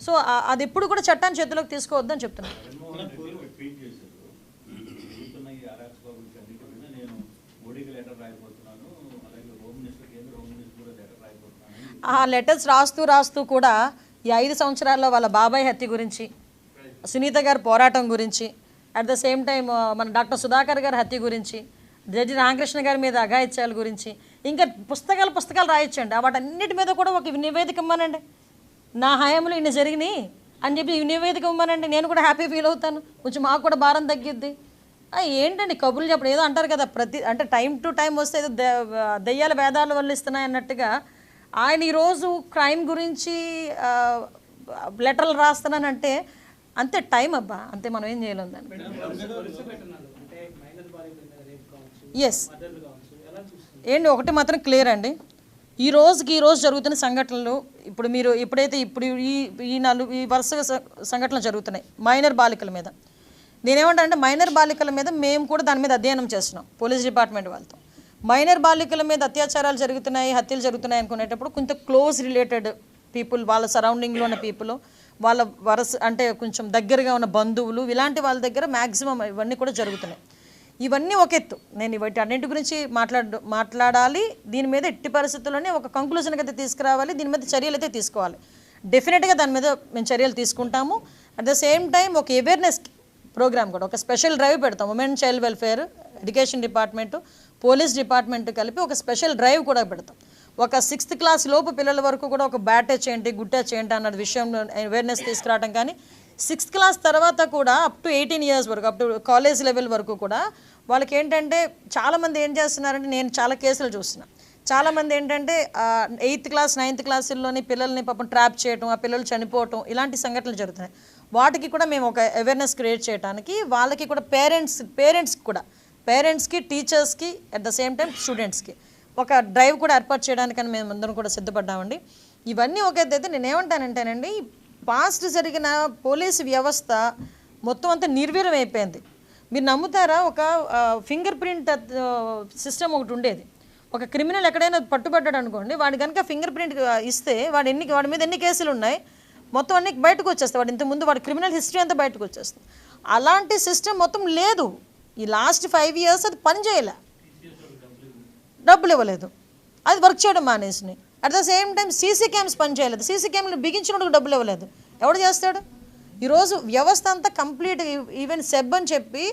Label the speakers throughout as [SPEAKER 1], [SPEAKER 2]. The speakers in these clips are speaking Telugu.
[SPEAKER 1] సో అది ఎప్పుడు కూడా చట్టాన్ని చేతిలోకి తీసుకోవద్దని చెప్తున్నాను ఆ లెటర్స్ రాస్తూ రాస్తూ కూడా ఈ ఐదు సంవత్సరాల్లో వాళ్ళ బాబాయ్ హత్య గురించి సునీత గారి పోరాటం గురించి అట్ ద సేమ్ టైం మన డాక్టర్ సుధాకర్ గారి హత్య గురించి జడ్జి రామకృష్ణ గారి మీద అఘాయిత్యాల గురించి ఇంకా పుస్తకాలు పుస్తకాలు రాయొచ్చండి. వాటన్నిటి మీద కూడా ఒక నివేదిక ఇవ్వనండి నా హయాంలో ఇన్ని జరిగినాయి అని చెప్పి నివేదిక ఇవ్వమనండి. నేను కూడా హ్యాపీ ఫీల్ అవుతాను. కొంచెం మాకు కూడా భారం తగ్గిద్ది. ఏంటండి కబుర్లు చెప్పడం? ఏదో అంటారు కదా ప్రతి అంటే టైం టు టైం వస్తే ఏదో ద- దెయ్యాల వేదాలు వల్లిస్తున్నాయి అన్నట్టుగా ఆయన ఈరోజు క్రైమ్ గురించి లెటర్లు రాస్తున్నానంటే అంతే టైం అబ్బా. అంతే మనం ఏం చేయలేం దాన్ని
[SPEAKER 2] అంటే మైనర్ బాలికల మీద రేప్ కావచ్చు
[SPEAKER 1] ఎస్ ఏంటి ఒకటి మాత్రం క్లియర్ అండి. ఈ రోజుకి ఈ రోజు జరుగుతున్న సంఘటనలు ఇప్పుడు మీరు ఎప్పుడైతే ఇప్పుడు ఈ ఈ నాలుగు ఈ వరుస సంఘటనలు జరుగుతున్నాయి మైనర్ బాలికల మీద. నేనేమంటానంటే మైనర్ బాలికల మీద మేము కూడా దాని మీద అధ్యయనం చేస్తున్నాం పోలీస్ డిపార్ట్మెంట్ వాళ్ళతో. మైనర్ బాలికల మీద అత్యాచారాలు జరుగుతున్నాయి హత్యలు జరుగుతున్నాయి అనుకునేటప్పుడు కొంత క్లోజ్ రిలేటెడ్ పీపుల్ వాళ్ళ సరౌండింగ్లో ఉన్న పీపుల్ వాళ్ళ వరస అంటే కొంచెం దగ్గరగా ఉన్న బంధువులు ఇలాంటి వాళ్ళ దగ్గర మ్యాక్సిమం ఇవన్నీ కూడా జరుగుతున్నాయి. ఇవన్నీ ఒక ఎత్తు. నేను వీటి అన్నింటి గురించి మాట్లాడ మాట్లాడాలి. దీని మీద ఎట్టి పరిస్థితుల్లోనే ఒక కంక్లూజన్కి అయితే తీసుకురావాలి. దీని మీద చర్యలు అయితే తీసుకోవాలి. డెఫినెట్గా దాని మీద మేము చర్యలు తీసుకుంటాము. అట్ ద సేమ్ టైం ఒక అవేర్నెస్ ప్రోగ్రామ్ కూడా ఒక స్పెషల్ డ్రైవ్ పెడతాం. Women child welfare education department police department కలిపి ఒక స్పెషల్ డ్రైవ్ కూడా పెడతాం. ఒక సిక్స్త్ క్లాస్ లోపు పిల్లల వరకు కూడా ఒక బ్యాట్ చేయండి ఏంటి చేయండి అన్న విషయంలో అవేర్నెస్ తీసుకురావడం కానీ సిక్స్త్ క్లాస్ తర్వాత కూడా అప్ టు ఎయిటీన్ ఇయర్స్ వరకు అప్ టు కాలేజ్ లెవెల్ వరకు కూడా వాళ్ళకి ఏంటంటే చాలామంది ఏం చేస్తున్నారంటే నేను చాలా కేసులు చూస్తున్నాను చాలామంది ఏంటంటే ఎయిత్ క్లాస్ నైన్త్ క్లాసుల్లోని పిల్లల్ని పాపం ట్రాప్ చేయటం ఆ పిల్లలు చనిపోవటం ఇలాంటి సంఘటనలు జరుగుతున్నాయి. వాటికి కూడా మేము ఒక అవేర్నెస్ క్రియేట్ చేయడానికి వాళ్ళకి కూడా పేరెంట్స్ పేరెంట్స్కి కూడా పేరెంట్స్కి టీచర్స్కి అట్ ద సేమ్ టైం స్టూడెంట్స్కి ఒక డ్రైవ్ కూడా ఏర్పాటు చేయడానికని మేము అందరం కూడా సిద్ధపడ్డామండి. ఇవన్నీ ఒక అయితే నేను ఏమంటానంటేనండి పాస్ట్ జరిగిన పోలీసు వ్యవస్థ మొత్తం అంతా నిర్వీర్యం అయిపోయింది. మీరు నమ్ముతారా? ఒక ఫింగర్ ప్రింట్ సిస్టమ్ ఒకటి ఉండేది. ఒక క్రిమినల్ ఎక్కడైనా పట్టుబడ్డాడు అనుకోండి వాడి కనుక ఫింగర్ ప్రింట్ ఇస్తే వాడు ఎన్ని వాడి మీద ఎన్ని కేసులు ఉన్నాయి మొత్తం అన్ని బయటకు వచ్చేస్తాయి. వాడు ఇంతకుముందు వాడి క్రిమినల్ హిస్టరీ అంతా బయటకు వచ్చేస్తుంది. అలాంటి సిస్టమ్ మొత్తం లేదు. ఈ లాస్ట్ ఫైవ్ ఇయర్స్ అది పనిచేయలే. డబ్బులు ఇవ్వలేదు. అది వర్క్ చేయడం మానేసినాయి. At the same time CC cams పని చేయలేదు. సీసీ క్యామ్లు బిగించినప్పుడు డబ్బులు ఇవ్వలేదు. ఎవడు చేస్తాడు? ఈరోజు వ్యవస్థ అంతా కంప్లీట్ ఈవెన్ సెబ్ అని చెప్పి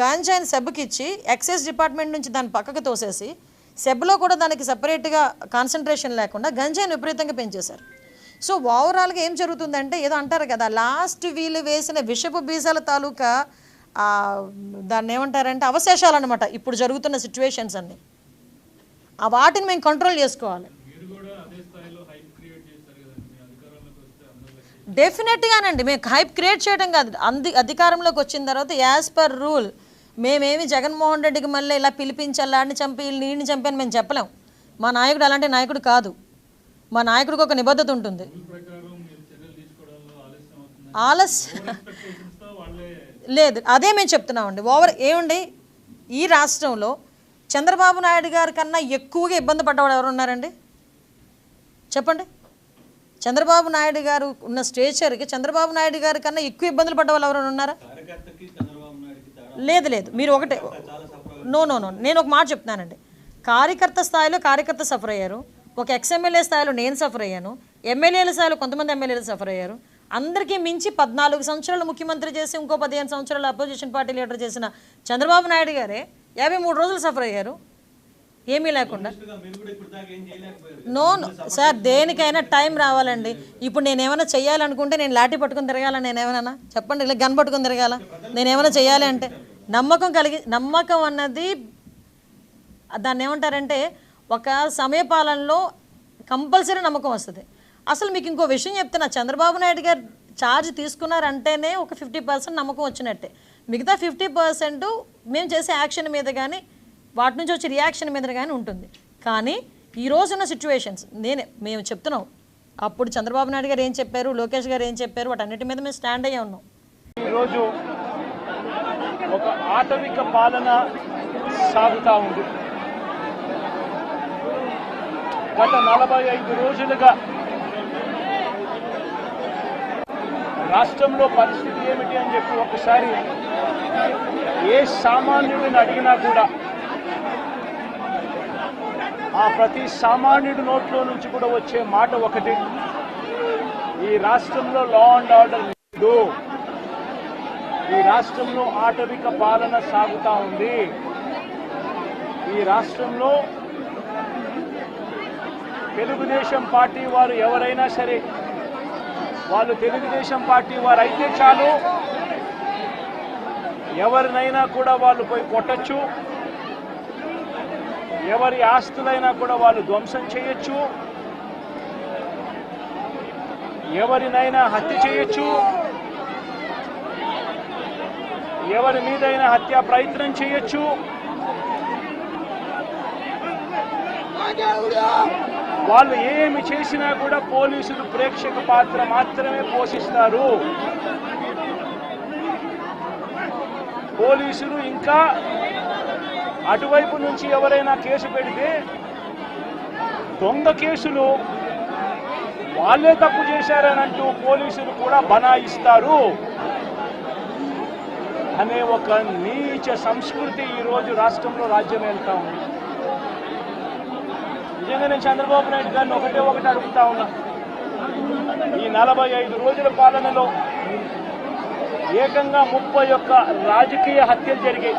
[SPEAKER 1] గాంజాయిని సెబ్కి ఇచ్చి ఎక్సైజ్ డిపార్ట్మెంట్ నుంచి దాన్ని పక్కకు తోసేసి సెబ్లో కూడా దానికి సపరేట్గా కాన్సన్ట్రేషన్ లేకుండా గంజాయిని విపరీతంగా పెంచేశారు. సో ఓవరాల్గా ఏం జరుగుతుందంటే ఏదో అంటారు కదా లాస్ట్ వీళ్ళు వేసిన విషపు బీజాల తాలూకా దాన్ని ఏమంటారంటే అవశేషాలు అనమాట ఇప్పుడు జరుగుతున్న సిచ్యువేషన్స్ అన్నీ. ఆ వాటిని మేము కంట్రోల్ చేసుకోవాలి. డెఫినెట్గానండి మేము హైప్ క్రియేట్ చేయడం కాదు. అంది అధికారంలోకి వచ్చిన తర్వాత యాజ్ పర్ రూల్ మేమేమి జగన్మోహన్ రెడ్డికి మళ్ళీ ఇలా పిలిపించాలి ఆడిని చంపి నీడిని చంపి అని మేము చెప్పలేం. మా నాయకుడు అలాంటి నాయకుడు కాదు. మా నాయకుడికి ఒక నిబద్ధత ఉంటుంది. ఆలస్య లేదు. అదే మేము చెప్తున్నామండి. ఓవర్ ఏమండి ఈ రాష్ట్రంలో చంద్రబాబు నాయుడు గారి కన్నా ఎక్కువగా ఇబ్బంది పడ్డవాడు ఎవరు ఉన్నారండి చెప్పండి. చంద్రబాబు నాయుడు గారు ఉన్న స్టేచర్కి చంద్రబాబు నాయుడు గారి కన్నా ఎక్కువ ఇబ్బందులు పడ్డ వాళ్ళు ఎవరైనా ఉన్నారా? లేదు లేదు. మీరు ఒకటే నో నో నో. నేను ఒక మాట చెప్తున్నానండి. కార్యకర్త స్థాయిలో కార్యకర్త సఫర్ అయ్యారు. ఒక ఎక్స్ఎమ్మెల్యే స్థాయిలో నేను సఫర్ అయ్యాను. ఎమ్మెల్యేల స్థాయిలో కొంతమంది ఎమ్మెల్యేలు సఫర్ అయ్యారు. అందరికీ మించి పద్నాలుగు సంవత్సరాలు ముఖ్యమంత్రి చేసి ఇంకో పదిహేను సంవత్సరాలు అపోజిషన్ పార్టీ లీడర్ చేసిన చంద్రబాబు నాయుడు గారే యాభై మూడు రోజులు సఫర్ అయ్యారు. ఏమీ లేకుండా. నో సార్ దేనికైనా టైం రావాలండి. ఇప్పుడు నేను ఏమైనా చెయ్యాలనుకుంటే నేను లాఠీ పట్టుకుని తిరగాల? నేను ఏమైనా చెప్పండి ఇలా గన్ పట్టుకుని తిరగాల? నేను ఏమైనా చెయ్యాలి అంటే? నమ్మకం కలిగి నమ్మకం అన్నది దాన్ని ఏమంటారంటే ఒక సమయపాలనలో కంపల్సరీ నమ్మకం వస్తుంది. అసలు మీకు ఇంకో విషయం చెప్తున్నా చంద్రబాబు నాయుడు గారు ఛార్జ్ తీసుకున్నారంటేనే ఒక ఫిఫ్టీ పర్సెంట్ నమ్మకం వచ్చినట్టే. మిగతా ఫిఫ్టీ పర్సెంట్ మేము చేసే యాక్షన్ మీద కానీ వాటి నుంచి వచ్చే రియాక్షన్ మీద కానీ ఉంటుంది. కానీ ఈ రోజున్న సిచ్యువేషన్స్ నేనే మేము చెప్తున్నాం. అప్పుడు చంద్రబాబు నాయుడు గారు ఏం చెప్పారు లోకేష్ గారు ఏం చెప్పారు వాటన్నిటి మీద మేము స్టాండ్ అయ్యే ఉన్నాం.
[SPEAKER 3] ఈరోజు ఒక ఆటవిక పాలన సాగుతా ఉంది. గత నలభై ఐదు రోజులుగా రాష్ట్రంలో పరిస్థితి ఏమిటి అని చెప్పి ఒకసారి ఏ సామాన్యుడిని అడిగినా కూడా ఆ ప్రతి సామాన్యుడి నోట్లో నుంచి కూడా వచ్చే మాట ఒకటి. ఈ రాష్ట్రంలో లా అండ్ ఆర్డర్ లేదు. ఈ రాష్ట్రంలో ఆటవిక పాలన సాగుతా ఉంది. ఈ రాష్ట్రంలో తెలుగుదేశం పార్టీ వారు ఎవరైనా సరే వాళ్ళు తెలుగుదేశం పార్టీ వారు అయితే చాలు. ఎవరినైనా కూడా వాళ్ళు పోయి కొట్టచ్చు. ఎవరి ఆస్తులైనా కూడా వాళ్ళు ధ్వంసం చేయొచ్చు. ఎవరినైనా హత్య చేయొచ్చు. ఎవరి మీదైనా హత్యా ప్రయత్నం చేయొచ్చు. వాళ్ళు ఏమి చేసినా కూడా పోలీసులు ప్రేక్షక పాత్ర మాత్రమే పోషిస్తారు. పోలీసులు ఇంకా అటువైపు నుంచి ఎవరైనా కేసు పెడితే దొంగ కేసులు వాళ్ళే తప్పు చేశారనంటూ పోలీసులు కూడా బనాయిస్తారు అనే ఒక నీచ సంస్కృతి ఈరోజు రాష్ట్రంలో రాజ్యం వెళ్తా ఉంది. నిజంగా నేను చంద్రబాబు నాయుడు గారిని ఒకటే ఒకటి అడుగుతా ఉన్నా. ఈ నలభై ఐదు రోజుల పాలనలో ఏకంగా ముప్పై ఒక్క రాజకీయ హత్యలు జరిగాయి.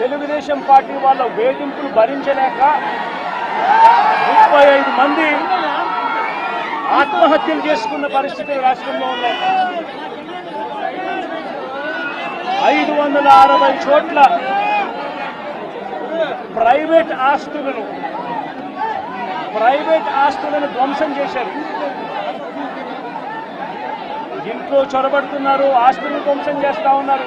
[SPEAKER 3] తెలుగుదేశం పార్టీ వాళ్ళ వేధింపులు భరించలేక ముప్పై ఐదు మంది ఆత్మహత్యలు చేసుకున్న పరిస్థితులు రాష్ట్రంలో ఉన్నాయి. ఐదు వందల అరవై చోట్ల ప్రైవేట్ ఆస్తులను ప్రైవేట్ ఆస్తులను ధ్వంసం చేశారు. ఇంట్లో చొరబడుతున్నారు ఆస్తులను ధ్వంసం చేస్తా ఉన్నారు.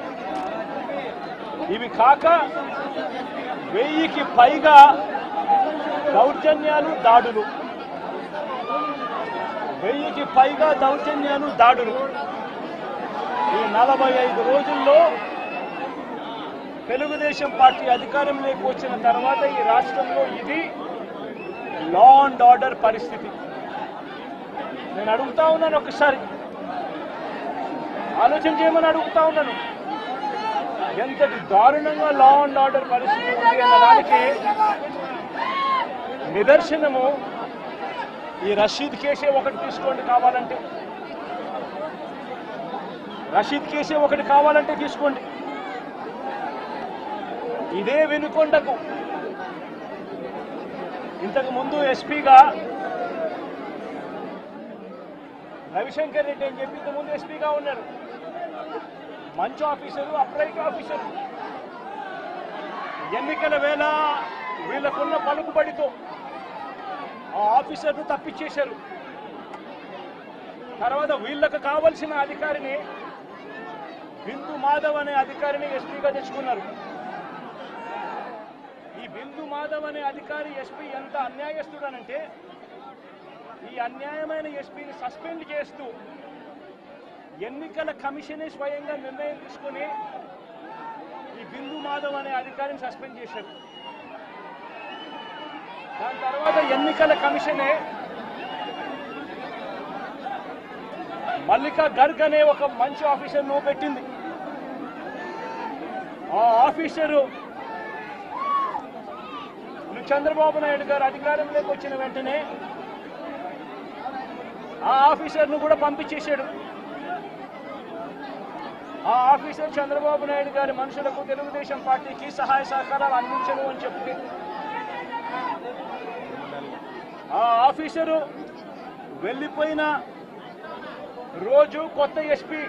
[SPEAKER 3] ఇవి కాక వెయ్యికి పైగా దౌర్జన్యాలు దాడులు. వెయ్యికి పైగా దౌర్జన్యాలు దాడులు. ఈ నలభై ఐదు రోజుల్లో తెలుగుదేశం పార్టీ అధికారంలోకి వచ్చిన తర్వాత ఈ రాష్ట్రంలో ఇది లా అండ్ ఆర్డర్ పరిస్థితి. నేను అడుగుతా ఉన్నాను ఒకసారి. ఆలోచన చేయమని అడుగుతా ఉన్నాను. ఎంతటి దారుణంగా లా అండ్ ఆర్డర్ పరిస్థితి ఉంది అన్న దానికి నిదర్శనము ఈ రషీద్ కేసే ఒకటి తీసుకోండి కావాలంటే. రషీద్ కేసే ఒకటి కావాలంటే తీసుకోండి. ఇదే వెనుకొండకు. ఇంతకు ముందు ఎస్పీగా రవిశంకర్ రెడ్డి అని చెప్పి ఇంతకు ముందు ఎస్పీగా ఉన్నారు. మంచి ఆఫీసరు అప్రైట్ ఆఫీసరు. ఎన్నికల వేళ వీళ్ళకున్న పలుకుబడితో ఆ ఆఫీసర్ను తప్పించేశారు. తర్వాత వీళ్ళకు కావలసిన అధికారిని బిందు మాధవ్ అనే అధికారిని ఎస్పీగా తెచ్చుకున్నారు. ఈ బిందు మాధవ్ అనే అధికారి ఎస్పీ ఎంత అన్యాయస్తుడనంటే ఈ అన్యాయమైన ఎస్పీని సస్పెండ్ చేస్తూ ఎన్నికల కమిషనే స్వయంగా నిర్ణయం తీసుకొని ఈ బిందు మాధవ్ అనే అధికారిని సస్పెండ్ చేశారు. దాని తర్వాత ఎన్నికల కమిషనే మల్లికా గర్గ్ అనే ఒక మంచి ఆఫీసర్ను పెట్టింది. ఆ ఆఫీసరు చంద్రబాబు నాయుడు గారు అధికారంలోకి వచ్చిన వెంటనే ఆ ఆఫీసర్ను కూడా పంపించేశాడు. ఆ ఆఫీసర్ చంద్రబాబు నాయుడు గారి మనుషులకు తెలుగుదేశం పార్టీకి సహాయ సహకారాలు అందించను అని చెప్తే ఆ ఆఫీసరు వెళ్ళిపోయిన రోజు కొత్త ఎస్పీ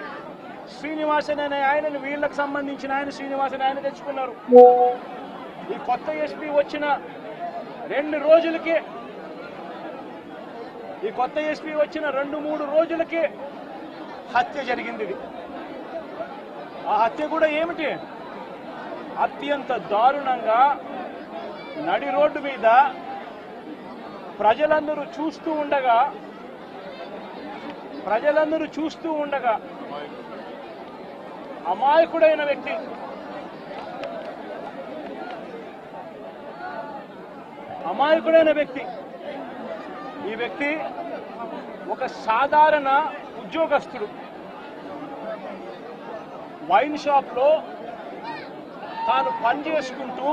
[SPEAKER 3] శ్రీనివాసన్ అనే ఆయనని వీళ్ళకి సంబంధించిన ఆయన శ్రీనివాసన్ ఆయన తెచ్చుకున్నారు. ఈ కొత్త ఎస్పీ వచ్చిన రెండు రోజులకి ఈ కొత్త ఎస్పీ వచ్చిన రెండు మూడు రోజులకే హత్య జరిగింది ఇది. ఆ హత్య కూడా ఏమిటి? అత్యంత దారుణంగా నడి రోడ్డు మీద ప్రజలందరూ చూస్తూ ఉండగా ప్రజలందరూ చూస్తూ ఉండగా అమాయకుడైన వ్యక్తి అమాయకుడైన వ్యక్తి ఈ వ్యక్తి ఒక సాధారణ ఉద్యోగస్తుడు. వైన్ షాప్లో తాను పని చేసుకుంటూ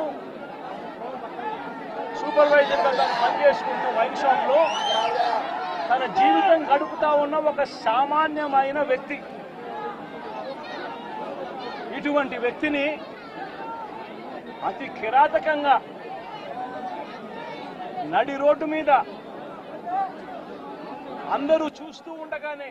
[SPEAKER 3] సూపర్వైజర్గా తాను పని చేసుకుంటూ వైన్ షాప్లో తన జీవితం గడుపుతా ఉన్న ఒక సామాన్యమైన వ్యక్తి. ఇటువంటి వ్యక్తిని అతి కిరాతకంగా నడి రోడ్డు మీద అందరూ చూస్తూ ఉండగానే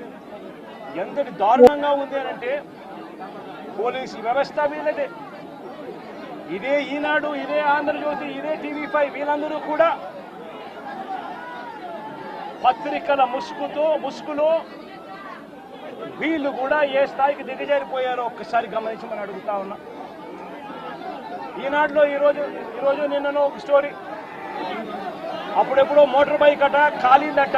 [SPEAKER 3] ఎంతటి దారుణంగా ఉంది అని అంటే పోలీసు వ్యవస్థ వీళ్ళదే ఇదే ఈనాడు ఇదే ఆంధ్రజ్యోతి ఇదే టీవీ ఫైవ్ వీళ్ళందరూ కూడా పత్రికల ముసుగుతో ముసుగులో వీళ్ళు కూడా ఏ స్థాయికి దిగజారిపోయారో ఒక్కసారి గమనించమని అడుగుతా ఉన్నా. ఈనాడులో ఈరోజు ఈరోజు నిన్ననో ఒక స్టోరీ. అప్పుడెప్పుడో మోటార్ బైక్ అట ఖాళీలట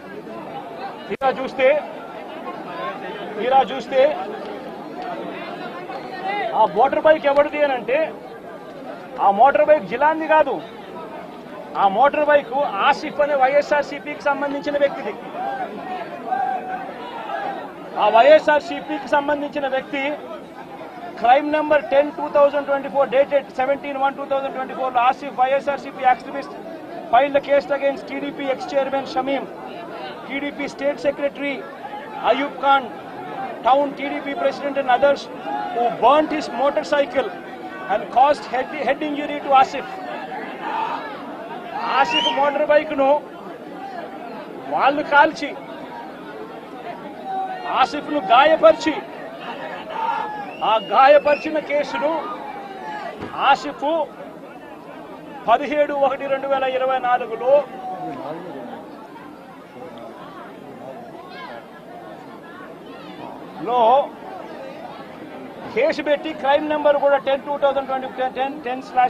[SPEAKER 3] తీరా చూస్తే తీరా చూస్తే ఆ మోటార్ బైక్ ఎవరిది అని అంటే ఆ మోటార్ బైక్ జిలాంది కాదు. ఆ మోటార్ బైక్ ఆసిఫ్ అనే వైఎస్ఆర్సీపీకి సంబంధించిన వ్యక్తిది. ఆ వైఎస్ఆర్సీపీకి సంబంధించిన వ్యక్తి crime number ten two thousand twenty four dated seventeen one two thousand twenty four Asif YSRCP activist file case against TDP ex chairman Shamim. TDP state secretary Ayub Khan town TDP president and others who burnt his motorcycle and caused head, head injury to Asif Asif motor బైక్ను వాళ్ళు కాల్చి ఆసిఫ్ను గాయపరిచి ఆ గాయపరిచిన కేసును ఆసిఫ్ పదిహేడు ఒకటి రెండు వేల ఇరవై నాలుగులో లో కేసు పెట్టి క్రైమ్ నెంబర్ కూడా ten two thousand twenty ten ten slash